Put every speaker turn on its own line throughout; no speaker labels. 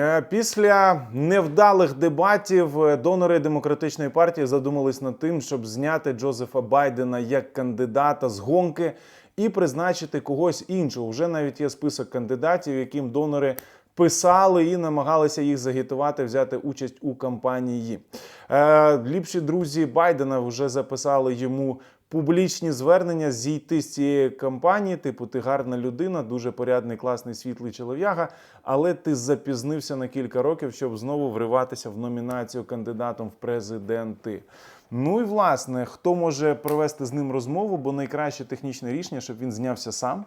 Е, Після невдалих дебатів е, донори демократичної партії задумались над тим, щоб зняти Джозефа Байдена як кандидата з гонки і призначити когось іншого. Вже навіть є список кандидатів, яким донори писали і намагалися їх загітувати взяти участь у кампанії. Е, ліпші друзі Байдена вже записали йому публічні звернення зійти з цієї кампанії. Типу, ти гарна людина, дуже порядний, класний, світлий чолов'яга, але ти запізнився на кілька років, щоб знову вриватися в номінацію кандидатом в президенти. Ну і власне, хто може провести з ним розмову, бо найкраще технічне рішення, щоб він знявся сам.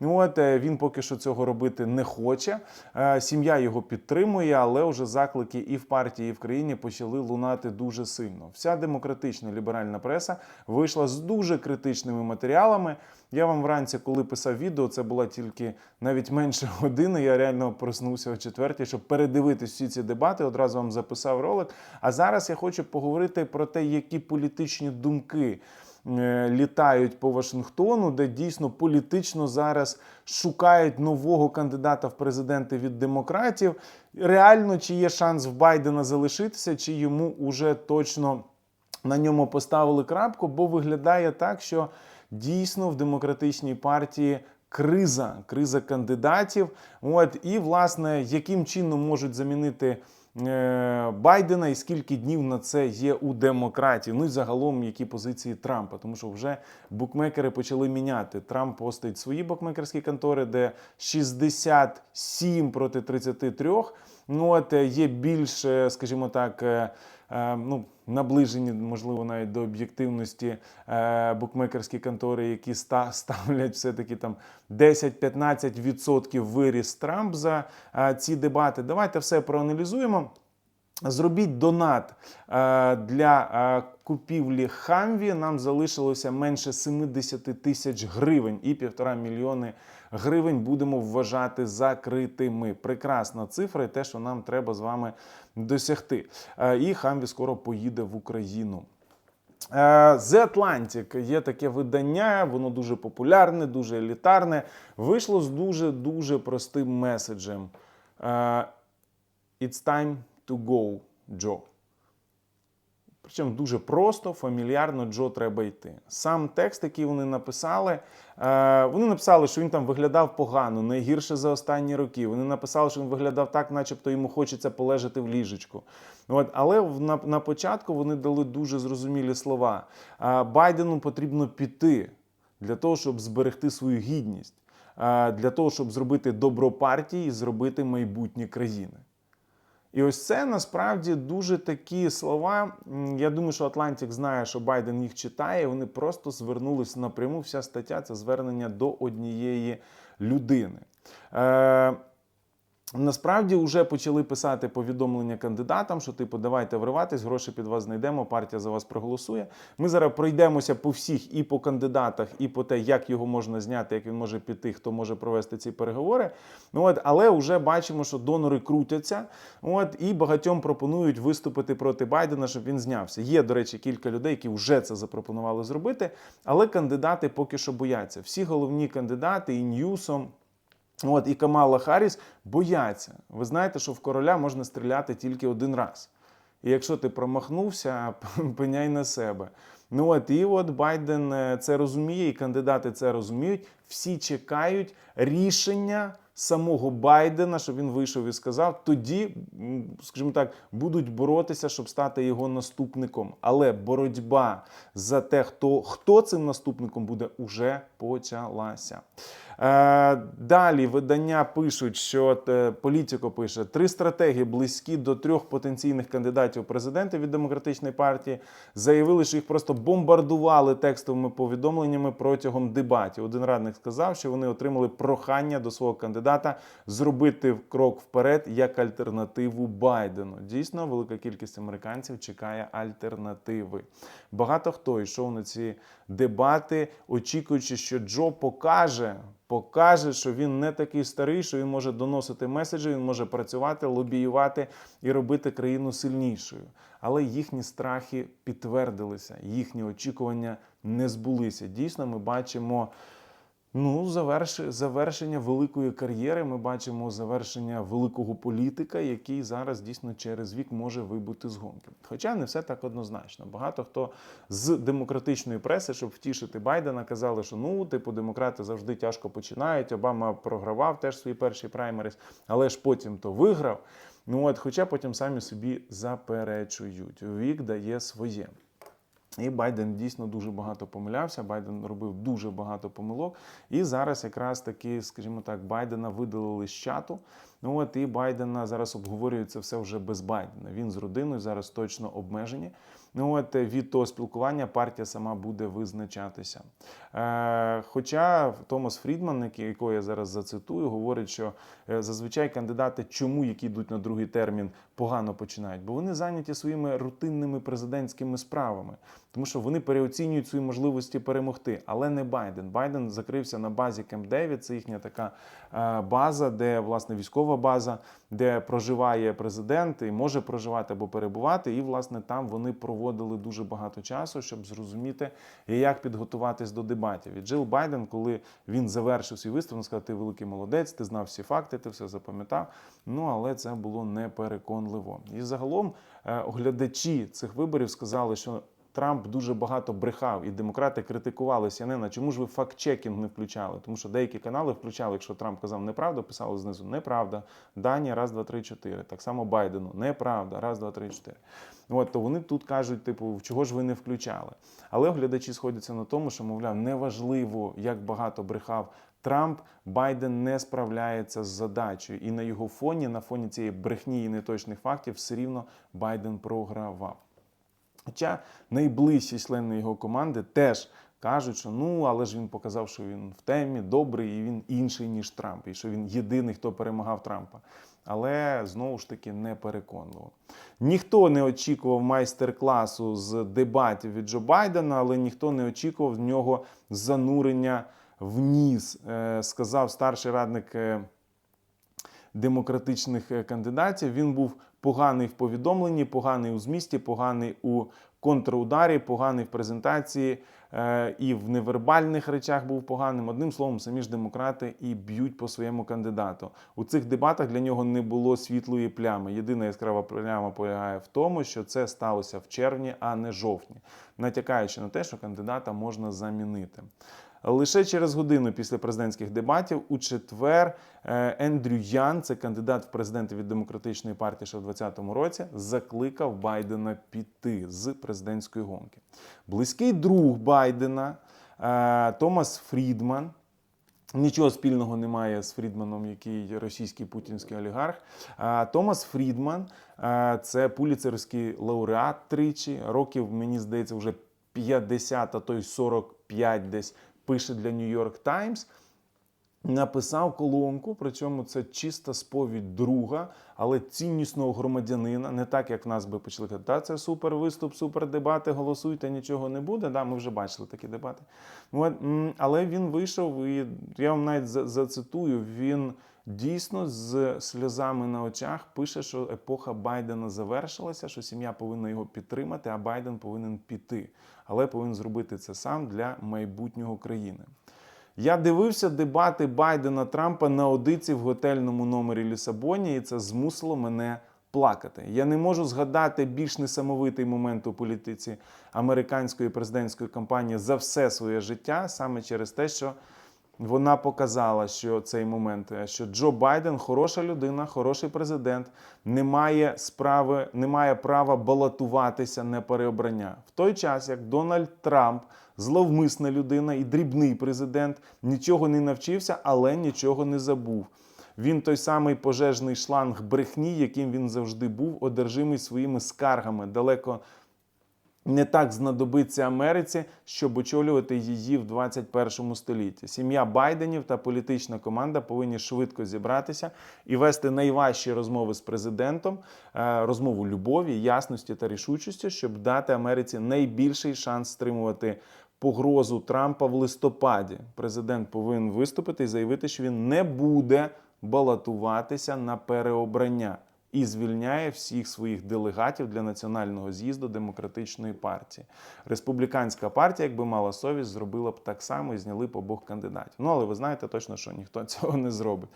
Ну, От е, він поки що цього робити не хоче. Е, Сім'я його підтримує, але вже заклики і в партії, і в країні почали лунати дуже сильно. Вся демократична ліберальна преса вийшла з дуже критичними матеріалами. Я вам вранці, коли писав відео, це була тільки навіть менше години. Я реально проснувся о четвертій, щоб передивитись всі ці дебати. Одразу вам записав ролик. А зараз я хочу поговорити про те, які політичні думки літають по Вашингтону, де дійсно політично зараз шукають нового кандидата в президенти від демократів. Реально, чи є шанс в Байдена залишитися, чи йому уже точно на ньому поставили крапку, бо виглядає так, що дійсно в демократичній партії. Криза, криза кандидатів. От і власне, яким чином можуть замінити е, Байдена, і скільки днів на це є у демократії. Ну і загалом які позиції Трампа, тому що вже букмекери почали міняти. Трамп постить свої букмекерські контори, де 67 проти 33. Ну от е, є більш, е, скажімо так. Е, Ну, наближені, можливо, навіть до об'єктивності е, букмекерські контори, які ставлять все-таки там 10-15% виріс Трамп за е, ці дебати. Давайте все проаналізуємо. Зробіть донат для купівлі Хамві. Нам залишилося менше 70 тисяч гривень і півтора мільйони гривень будемо вважати закритими. Прекрасна цифра, і те, що нам треба з вами досягти. Е, І Хамві скоро поїде в Україну. Е, The Atlantic є таке видання, воно дуже популярне, дуже елітарне. Вийшло з дуже дуже простим меседжем. Е, It's time to go, Джо. Причому дуже просто, фамільярно Джо треба йти. Сам текст, який вони написали, е, вони написали, що він там виглядав погано, найгірше за останні роки. Вони написали, що він виглядав так, начебто йому хочеться полежати в ліжечку. От, але на, на початку вони дали дуже зрозумілі слова. Е, Байдену потрібно піти для того, щоб зберегти свою гідність, е, для того, щоб зробити добро партії і зробити майбутнє країни. І ось це насправді дуже такі слова. Я думаю, що Атлантик знає, що Байден їх читає. Вони просто звернулись напряму. Вся стаття це звернення до однієї людини. Е, Насправді вже почали писати повідомлення кандидатам, що типу давайте вриватись, гроші під вас знайдемо, партія за вас проголосує. Ми зараз пройдемося по всіх і по кандидатах, і по те, як його можна зняти, як він може піти, хто може провести ці переговори. Ну от, але вже бачимо, що донори крутяться. От і багатьом пропонують виступити проти Байдена, щоб він знявся. Є, до речі, кілька людей, які вже це запропонували зробити, але кандидати поки що бояться. Всі головні кандидати і Ньюсом. От і Камала Харріс бояться. Ви знаєте, що в короля можна стріляти тільки один раз. І якщо ти промахнувся, пеняй на себе. Ну от і от Байден е, це розуміє, і кандидати це розуміють. Всі чекають рішення самого Байдена, щоб він вийшов і сказав. Тоді, скажімо так, будуть боротися, щоб стати його наступником. Але боротьба за те, хто, хто цим наступником буде, уже почалася. Е, далі видання пишуть, що е, політико пише три стратегії близькі до трьох потенційних кандидатів у президенти від демократичної партії. Заявили, що їх просто бомбардували текстовими повідомленнями протягом дебатів. Один радник сказав, що вони отримали прохання до свого кандидата зробити крок вперед як альтернативу Байдену. Дійсно, велика кількість американців чекає альтернативи. Багато хто йшов на ці дебати, очікуючи, що Джо покаже. Покаже, що він не такий старий, що він може доносити меседжі, він може працювати, лобіювати і робити країну сильнішою. Але їхні страхи підтвердилися, їхні очікування не збулися. Дійсно, ми бачимо Ну, заверш... завершення великої кар'єри. Ми бачимо завершення великого політика, який зараз дійсно через вік може вибути з гонки. Хоча не все так однозначно. Багато хто з демократичної преси, щоб втішити Байдена, казали, що ну, типу, демократи завжди тяжко починають. Обама програвав теж свої перші праймерис, але ж потім то виграв. Ну от, хоча потім самі собі заперечують. Вік дає своє. І Байден дійсно дуже багато помилявся. Байден робив дуже багато помилок. І зараз якраз таки, скажімо так, Байдена видалили з чату. Ну от і Байдена зараз обговорюється все вже без Байдена. Він з родиною зараз точно обмежені. Ну от від того спілкування партія сама буде визначатися. Е, хоча Томас Фрідман, якого я зараз зацитую, говорить, що е, зазвичай кандидати, чому які йдуть на другий термін, погано починають, бо вони зайняті своїми рутинними президентськими справами, тому що вони переоцінюють свої можливості перемогти, але не Байден. Байден закрився на базі Кемп Девід, це їхня така е, база, де власне військова база, де проживає президент і може проживати або перебувати. І власне там вони проводили дуже багато часу, щоб зрозуміти, як підготуватись до дебатів. І Джил Байден, коли він завершив свій виступ, він сказав, ти великий молодець, ти знав всі факти, ти все запам'ятав. Ну але це було непереконливо. І загалом е, оглядачі цих виборів сказали, що. Трамп дуже багато брехав, і демократи критикували CNN, чому ж ви факт-чекінг не включали? Тому що деякі канали включали, якщо Трамп казав неправду, писали знизу неправда. Дані, раз, два, три, чотири. Так само Байдену, неправда, раз, два, три, чотири. От то вони тут кажуть, типу, чого ж ви не включали? Але оглядачі сходяться на тому, що мовляв, неважливо, як багато брехав Трамп, Байден не справляється з задачею, і на його фоні, на фоні цієї брехні і неточних фактів, все рівно Байден програвав. Хоча найближчі члени його команди теж кажуть, що ну, але ж він показав, що він в темі добрий і він інший, ніж Трамп, і що він єдиний, хто перемагав Трампа. Але знову ж таки не переконливо. Ніхто не очікував майстер-класу з дебатів від Джо Байдена, але ніхто не очікував в нього занурення в ніс, е, сказав старший радник. е, демократичних е, кандидатів. Він був поганий в повідомленні, поганий у змісті, поганий у контрударі, поганий в презентації е, і в невербальних речах був поганим. Одним словом, самі ж демократи і б'ють по своєму кандидату. У цих дебатах для нього не було світлої плями. Єдина яскрава пляма полягає в тому, що це сталося в червні, а не жовтні, натякаючи на те, що кандидата можна замінити. Лише через годину після президентських дебатів у четвер е, Ендрю Ян, це кандидат в президенти від демократичної партії, ще в 2020 році, закликав Байдена піти з президентської гонки. Близький друг Байдена е, Томас Фрідман. Нічого спільного немає з Фрідманом, який російський путінський олігарх. А Томас Фрідман е, це пуліцерський лауреат тричі. Років, мені здається, вже 50, а то й 45 десь пише для York Times. Написав колонку, причому це чиста сповідь друга, але ціннісного громадянина, не так, як в нас би почали казати, да, це супер виступ, супер дебати, голосуйте, нічого не буде. Да, ми вже бачили такі дебати. Але він вийшов, і я вам навіть зацитую, він дійсно з сльозами на очах пише, що епоха Байдена завершилася, що сім'я повинна його підтримати, а Байден повинен піти. Але повинен зробити це сам для майбутнього країни. Я дивився дебати Байдена Трампа на одиці в готельному номері Лісабоні, і це змусило мене плакати. Я не можу згадати більш несамовитий момент у політиці американської президентської кампанії за все своє життя, саме через те, що вона показала, що цей момент, е, що Джо Байден хороша людина, хороший президент, не має справи, не має права балотуватися на переобрання. В той час, як Дональд Трамп, зловмисна людина і дрібний президент, нічого не навчився, але нічого не забув. Він той самий пожежний шланг брехні, яким він завжди був, одержимий своїми скаргами, далеко не так знадобиться Америці, щоб очолювати її в 21 столітті. Сім'я Байденів та політична команда повинні швидко зібратися і вести найважчі розмови з президентом, е, розмову любові, ясності та рішучості, щоб дати Америці найбільший шанс стримувати погрозу Трампа в листопаді. Президент повинен виступити і заявити, що він не буде балотуватися на переобрання. І звільняє всіх своїх делегатів для національного з'їзду демократичної партії. Республіканська партія, якби мала совість, зробила б так само і зняли б обох кандидатів. Ну але ви знаєте точно, що ніхто цього не зробить.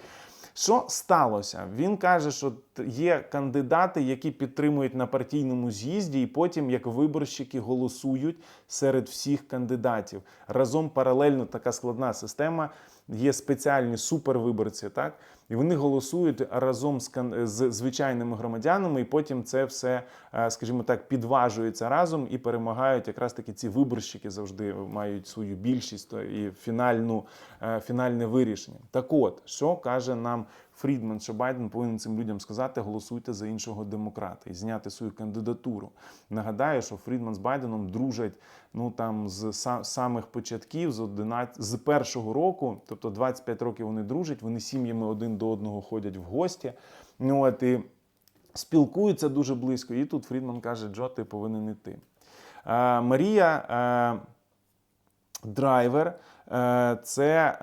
Що сталося? Він каже, що є кандидати, які підтримують на партійному з'їзді, і потім, як виборщики, голосують серед всіх кандидатів. Разом паралельно така складна система. Є спеціальні супервиборці, так і вони голосують разом з, з звичайними громадянами, і потім це все, е, скажімо так, підважується разом і перемагають якраз таки ці виборщики завжди мають свою більшість і фінальну, е, фінальне вирішення. Так от, що каже нам Фрідман, що Байден повинен цим людям сказати: голосуйте за іншого демократа і зняти свою кандидатуру. Нагадаю, що Фрідман з Байденом дружать ну там з самих початків, з 11, з першого року, тобто 25 років вони дружать, вони сім'ями один до одного ходять в гості. Ну от і спілкуються дуже близько. І тут Фрідман каже: Джо, ти повинен іти. Е, Марія. Е, Драйвер е, це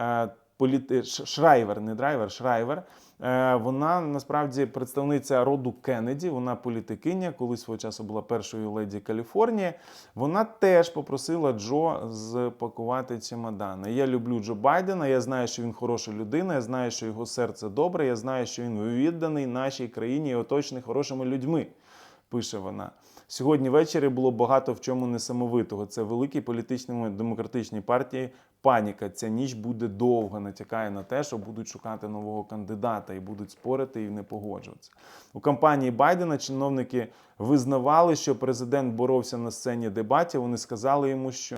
політи... Шрайвер, не драйвер, Шрайвер. Е, Вона насправді представниця роду Кеннеді, вона політикиня, колись свого часу була першою леді Каліфорнії. Вона теж попросила Джо запакувати чемодани. Я люблю Джо Байдена. Я знаю, що він хороша людина. Я знаю, що його серце добре. Я знаю, що він відданий нашій країні і оточений хорошими людьми. Пише вона. Сьогодні ввечері було багато в чому несамовитого. Це великій політичній демократичній партії паніка. Ця ніч буде довга, натякає на те, що будуть шукати нового кандидата і будуть спорити і не погоджуватися. У кампанії Байдена чиновники визнавали, що президент боровся на сцені дебатів. Вони сказали йому, що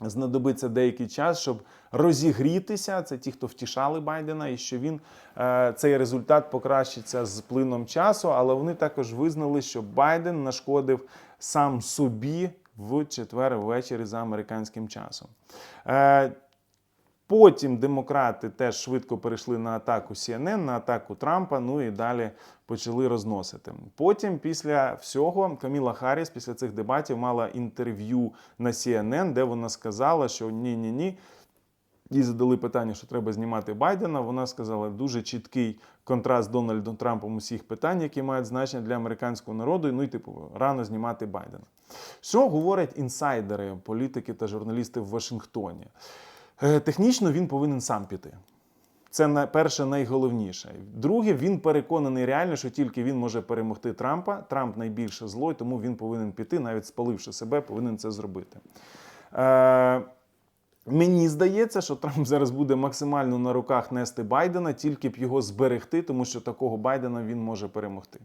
знадобиться деякий час, щоб розігрітися. Це ті, хто втішали Байдена, і що він е, цей результат покращиться з плином часу. Але вони також визнали, що Байден нашкодив сам собі в четвер ввечері за американським часом. Е, Потім демократи теж швидко перейшли на атаку CNN, на атаку Трампа. Ну і далі почали розносити. Потім, після всього, Каміла Харріс після цих дебатів мала інтерв'ю на CNN, де вона сказала, що ні, ні, ні. Їй задали питання, що треба знімати Байдена. Вона сказала дуже чіткий контраст з Дональдом Трампом усіх питань, які мають значення для американського народу. Ну і типу рано знімати Байдена. Що говорять інсайдери, політики та журналісти в Вашингтоні? Е, Технічно він повинен сам піти. Це перше найголовніше. Друге, він переконаний реально, що тільки він може перемогти Трампа. Трамп найбільше зло, і тому він повинен піти, навіть спаливши себе, повинен це зробити. Е, Мені здається, що Трамп зараз буде максимально на руках нести Байдена, тільки б його зберегти, тому що такого Байдена він може перемогти.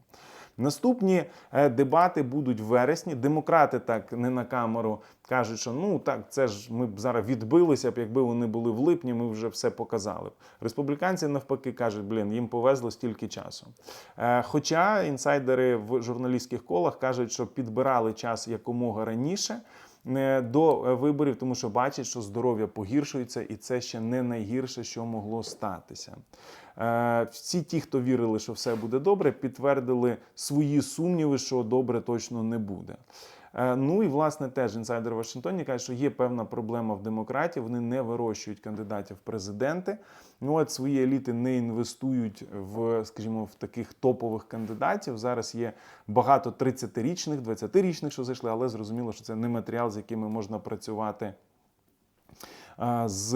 Наступні е, дебати будуть в вересні. Демократи так не на камеру кажуть, що ну так, це ж ми б зараз відбилися б, якби вони були в липні, ми вже все показали. Республіканці навпаки кажуть, блін, їм повезло стільки часу. Е, Хоча інсайдери в журналістських колах кажуть, що підбирали час якомога раніше до е, виборів, тому що бачить, що здоров'я погіршується, і це ще не найгірше, що могло статися. Е, Всі ті, хто вірили, що все буде добре, підтвердили свої сумніви, що добре точно не буде. Е, Ну і власне теж інсайдер Вашингтоні каже, що є певна проблема в демократії. Вони не вирощують кандидатів в президенти. Ну от свої еліти не інвестують в, скажімо, в таких топових кандидатів. Зараз є багато 30-річних, 20-річних, що зайшли, але зрозуміло, що це не матеріал, з якими можна працювати з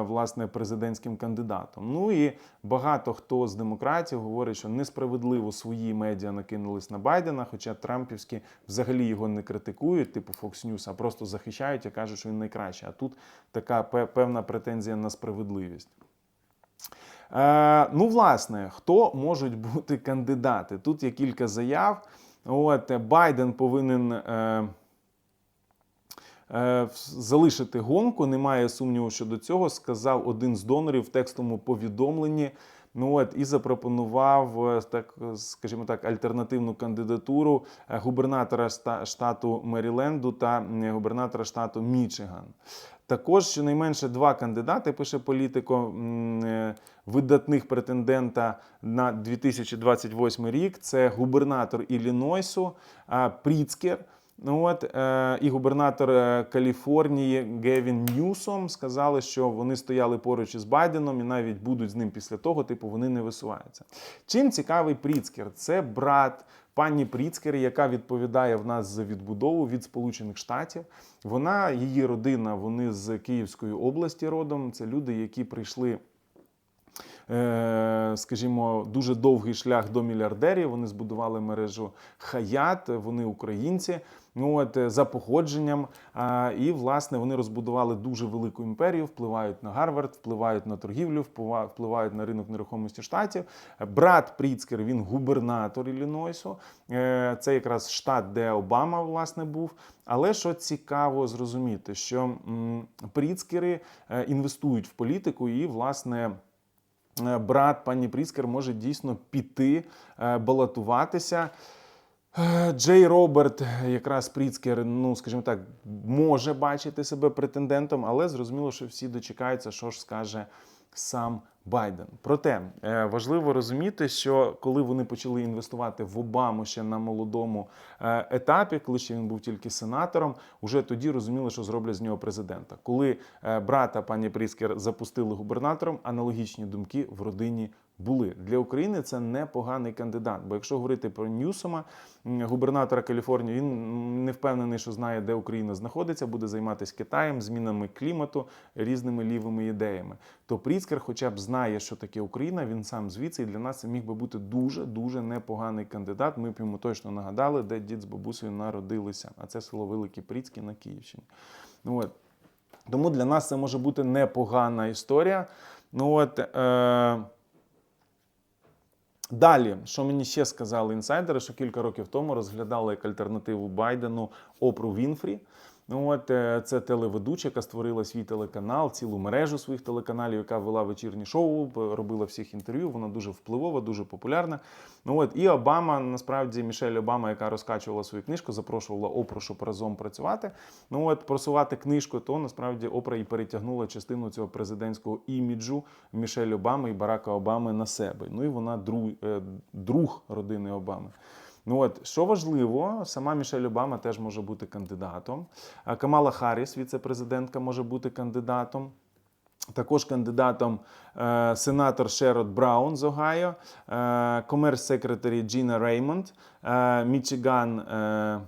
власне президентським кандидатом. Ну і багато хто з демократів говорить, що несправедливо свої медіа накинулись на Байдена, хоча Трампівські взагалі його не критикують, типу Fox News, а просто захищають і кажуть, що він найкращий. А тут така певна претензія на справедливість. Е, ну, власне, хто можуть бути кандидати? Тут є кілька заяв. От е, Байден повинен. Е, залишити гонку. Немає сумніву щодо цього. Сказав один з донорів в текстовому повідомленні. Ну от і запропонував е, так, скажімо так, альтернативну кандидатуру е, губернатора штату Меріленду та е, губернатора штату Мічиган. Також щонайменше два кандидати, пише політико, е, видатних претендента на 2028 рік. Це губернатор Іллінойсу Пріцкер. Ну от е, і губернатор е, Каліфорнії Гевін Ньюсом сказали, що вони стояли поруч із Байденом і навіть будуть з ним після того, типу, вони не висуваються. Чим цікавий Пріцкер? Це брат пані Пріцкер, яка відповідає в нас за відбудову від Сполучених Штатів. Вона, її родина, вони з Київської області родом. Це люди, які прийшли е, скажімо, дуже довгий шлях до мільярдерів. Вони збудували мережу Хаят, вони українці. Ну от е, за походженням, і власне вони розбудували дуже велику імперію, впливають на Гарвард, впливають на торгівлю, впливають- на ринок нерухомості штатів. Брат Пріцкер, він губернатор Іллінойсу. Е, Це якраз штат, де Обама власне був. Але що цікаво зрозуміти, що Пріцкери е, інвестують в політику і власне. Брат пані Пріскер може дійсно піти балотуватися. Джей Роберт, якраз Пріцкер, ну скажімо так, може бачити себе претендентом, але зрозуміло, що всі дочекаються, що ж скаже сам Байден. Проте е, важливо розуміти, що коли вони почали інвестувати в Обаму ще на молодому е, етапі, коли ще він був тільки сенатором, уже тоді розуміли, що зроблять з нього президента. Коли е, брата пані Пріскер запустили губернатором, аналогічні думки в родині були для України. Це непоганий кандидат. Бо якщо говорити про Ньюсома, губернатора Каліфорнії, він не впевнений, що знає, де Україна знаходиться, буде займатися Китаєм, змінами клімату, різними лівими ідеями. То Пріцкер, хоча б знає, що таке Україна, він сам звідси, і для нас це міг би бути дуже дуже непоганий кандидат. Ми б йому точно нагадали, де дід з бабусею народилися. А це село Великі Пріцькі на Київщині. Ну от. Тому для нас це може бути непогана історія. Ну от. Е- Далі, що мені ще сказали інсайдери, що кілька років тому розглядали як альтернативу Байдену Опру Вінфрі. Ну от е, це телеведуча, яка створила свій телеканал, цілу мережу своїх телеканалів, яка вела вечірні шоу, робила всіх інтерв'ю. Вона дуже впливова, дуже популярна. Ну от і Обама, насправді, Мішель Обама, яка розкачувала свою книжку, запрошувала Опру, щоб разом працювати. Ну от просувати книжку, то насправді Опра і перетягнула частину цього президентського іміджу Мішель Обами і Барака Обами на себе. Ну і вона друг, е, друг родини Обами. Ну от що важливо, сама Мішель Обама теж може бути кандидатом. Камала Харріс, віце-президентка, може бути кандидатом. Також кандидатом е, сенатор Шерод Браун з Огайо, е, комерс-секретарі Джіна Реймонд, е, Мічиган. Е,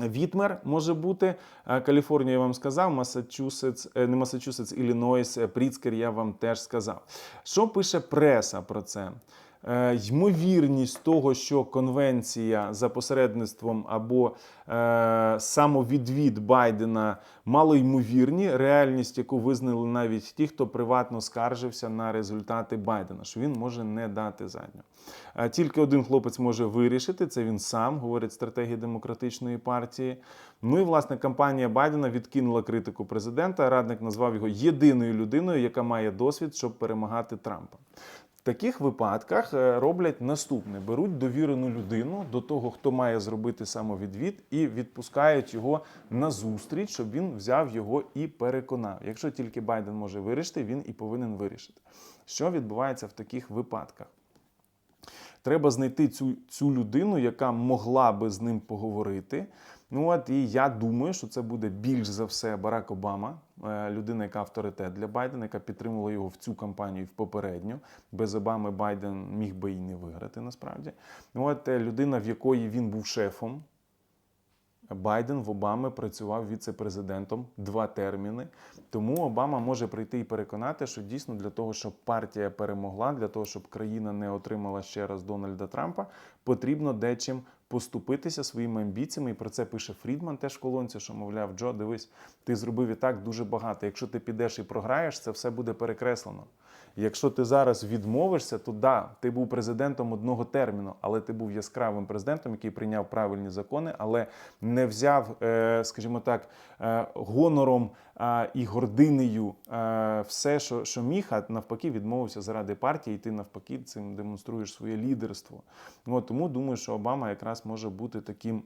Вітмер може бути. Е, Каліфорнія я вам сказав, Масачусетс, е, не Масачусетс, Іллінойс, е, Пріцкер я вам теж сказав. Що пише преса про це? Е, Ймовірність того, що конвенція за посередництвом або е, самовідвід Байдена малоймовірні, реальність, яку визнали навіть ті, хто приватно скаржився на результати Байдена, що він може не дати задню. Е, Тільки один хлопець може вирішити, це він сам, говорить стратегія демократичної партії. Ну і власне кампанія Байдена відкинула критику президента. Радник назвав його єдиною людиною, яка має досвід, щоб перемагати Трампа. Таких випадках е, роблять наступне: беруть довірену людину до того, хто має зробити самовідвід, і відпускають його на зустріч, щоб він взяв його і переконав. Якщо тільки Байден може вирішити, він і повинен вирішити. Що відбувається в таких випадках? Треба знайти цю, цю людину, яка могла би з ним поговорити. Ну от і я думаю, що це буде більш за все Барак Обама, е, людина, яка авторитет для Байдена, яка підтримувала його в цю кампанію в попередню. Без Обами Байден міг би і не виграти насправді. Ну от е, людина, в якої він був шефом. Байден в Обами працював віце-президентом два терміни. Тому Обама може прийти і переконати, що дійсно для того, щоб партія перемогла, для того, щоб країна не отримала ще раз Дональда Трампа, потрібно дечим поступитися своїми амбіціями. І про це пише Фрідман теж в колонці, що мовляв, Джо, дивись, ти зробив і так дуже багато. Якщо ти підеш і програєш, це все буде перекреслено. Якщо ти зараз відмовишся, то да, ти був президентом одного терміну, але ти був яскравим президентом, який прийняв правильні закони, але не взяв, е, скажімо так, е, гонором е, і гординею все, що, що міг, а навпаки, відмовився заради партії, і ти навпаки цим демонструєш своє лідерство. От, тому думаю, що Обама якраз може бути таким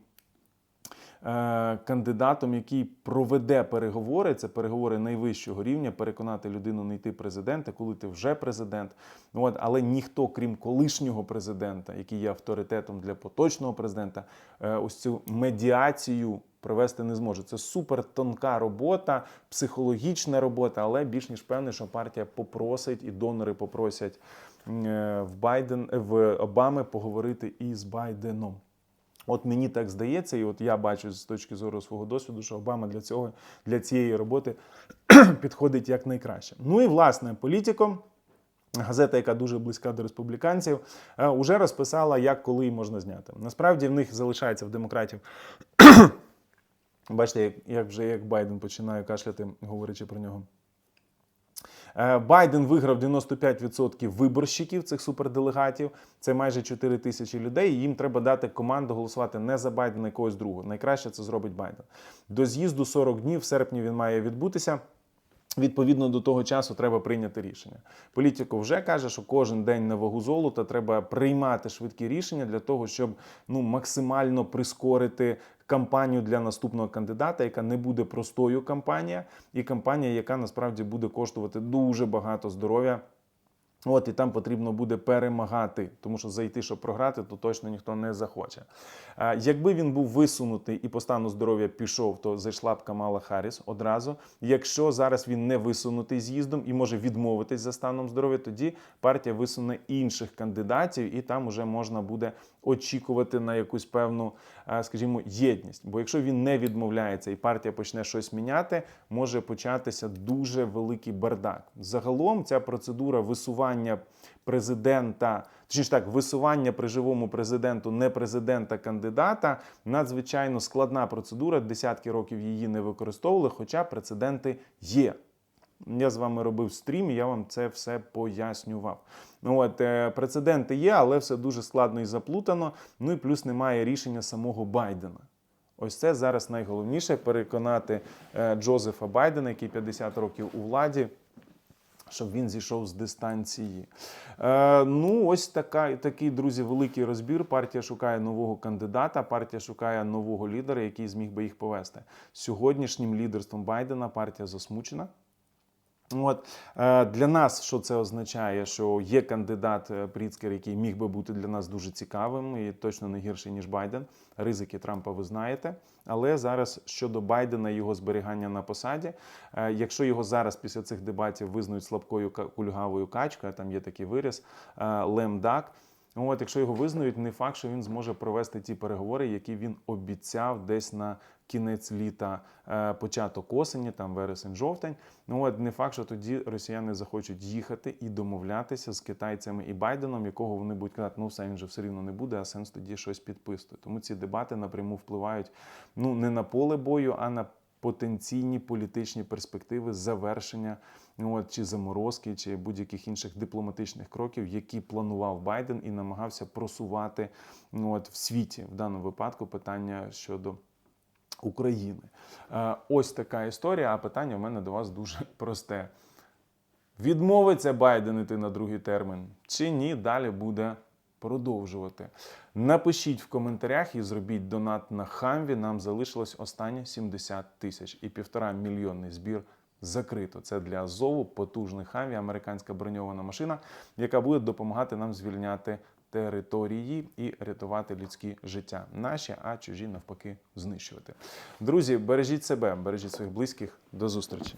кандидатом, який проведе переговори. Це переговори найвищого рівня, переконати людину не йти президента, коли ти вже президент. От, але ніхто, крім колишнього президента, який є авторитетом для поточного президента, е, ось цю медіацію провести не зможе. Це супер тонка робота, психологічна робота, але більш ніж певне, що партія попросить і донори попросять е, в Байден е, в Обами поговорити із Байденом. От мені так здається, і от я бачу з точки зору свого досвіду, що Обама для цього для цієї роботи підходить як найкраще. Ну і власне політиком. Газета, яка дуже близька до республіканців, е, уже розписала, як коли і можна зняти. Насправді в них залишається в демократів. Бачите, як вже як Байден починає кашляти, говорячи про нього. Е, Байден виграв 95% виборщиків цих суперделегатів. Це майже 4 тисячі людей. Їм треба дати команду голосувати не за Байдена, а когось другого. Найкраще це зробить Байден. До з'їзду 40 днів в серпні він має відбутися. Відповідно до того часу треба прийняти рішення. Політико вже каже, що кожен день на вагу золота треба приймати швидкі рішення для того, щоб ну максимально прискорити кампанію для наступного кандидата, яка не буде простою кампанія, і кампанія, яка насправді буде коштувати дуже багато здоров'я. От і там потрібно буде перемагати, тому що зайти, щоб програти, то точно ніхто не захоче. А, Якби він був висунутий і по стану здоров'я пішов, то зайшла б Камала Харріс одразу. Якщо зараз він не висунутий з'їздом і може відмовитись за станом здоров'я, тоді партія висуне інших кандидатів, і там уже можна буде очікувати на якусь певну, скажімо, єдність. Бо якщо він не відмовляється і партія почне щось міняти, може початися дуже великий бардак. Загалом ця процедура висування президента, точніше так, висування при живому президенту не президента кандидата надзвичайно складна процедура. Десятки років її не використовували, хоча прецеденти є. Я з вами робив стрім, і я вам це все пояснював. Ну от е, прецеденти є, але все дуже складно і заплутано. Ну і плюс немає рішення самого Байдена. Ось це зараз найголовніше переконати е, Джозефа Байдена, який 50 років у владі. Щоб він зійшов з дистанції. Е, ну, ось така, такий, друзі, великий розбір. Партія шукає нового кандидата, партія шукає нового лідера, який зміг би їх повести. Сьогоднішнім лідерством Байдена партія засмучена. От е, для нас що це означає? Що є кандидат е, Пріцкер, який міг би бути для нас дуже цікавим і точно не гірший ніж Байден. Ризики Трампа ви знаєте. Але зараз щодо Байдена його зберігання на посаді, е, якщо його зараз після цих дебатів визнають слабкою кульгавою качкою, там є такий виріс лемдак. От, якщо його визнають, не факт, що він зможе провести ті переговори, які він обіцяв десь на кінець літа, е, початок осені, там вересень, жовтень. Ну от не факт, що тоді росіяни захочуть їхати і домовлятися з китайцями і Байденом, якого вони будуть казати, ну все він же все рівно не буде, а сенс тоді щось підписувати. Тому ці дебати напряму впливають ну не на поле бою, а на потенційні політичні перспективи завершення ну, от, чи заморозки, чи будь-яких інших дипломатичних кроків, які планував Байден і намагався просувати ну, от, в світі в даному випадку питання щодо. України. Е, Ось така історія. А питання в мене до вас дуже просте: відмовиться Байден іти на другий термін чи ні? Далі буде продовжувати. Напишіть в коментарях і зробіть донат на хамві. Нам залишилось останні 70 тисяч і півтора мільйонний збір. Закрито це для Азову потужний хамві, американська броньована машина, яка буде допомагати нам звільняти території і рятувати людські життя. Наші, а чужі навпаки знищувати. Друзі, бережіть себе, бережіть своїх близьких. До зустрічі.